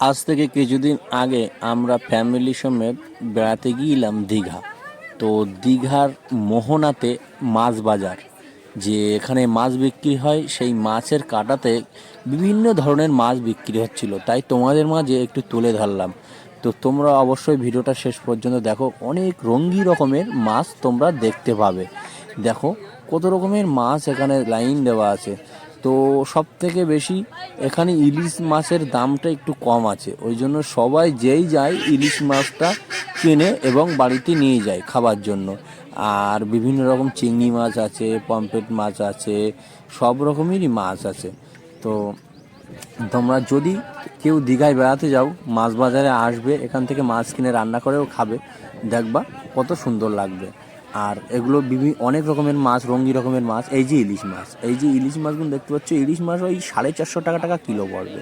আজ থেকে কিছুদিন আগে আমরা ফ্যামিলি সমেত বেড়াতে গিয়েছিলাম দীঘা। তো দীঘার মোহনাতে মাছ বাজার, যে এখানে মাছ বিক্রি হয়, সেই মাছের কাটাতে বিভিন্ন ধরনের মাছ বিক্রি হচ্ছিল। তাই তোমাদের মাঝে একটু তুলে ধরলাম। তো তোমরা অবশ্যই ভিডিওটা শেষ পর্যন্ত দেখো। অনেক রঙ্গি রকমের মাছ তোমরা দেখতে পাবে। দেখো, কত রকমের মাছ এখানে লাইন দেওয়া আছে। তো সব থেকে বেশি এখানে ইলিশ মাছের দামটা একটু কম আছে। ওই জন্য সবাই যেই যায় ইলিশ মাছটা কিনে এবং বাড়িতে নিয়ে যায় খাবার জন্য। আর বিভিন্ন রকম চিংড়ি মাছ আছে, পমফ্রেট মাছ আছে, সব রকমেরই মাছ আছে। তো তোমরা যদি কেউ দীঘায় বেড়াতে যাও, মাছ বাজারে আসবে, এখান থেকে মাছ কিনে রান্না করেও খাবে। দেখবা কত সুন্দর লাগবে। আর এগুলো বিভিন্ন অনেক রকমের মাছ রঙি রকমের মাছ, এই যে ইলিশ মাছ, এই যে ইলিশ মাছগুলো দেখতে পাচ্ছ, ইলিশ মাছ ওই সাড়ে চারশো টাকা টাকা কিলো পড়বে।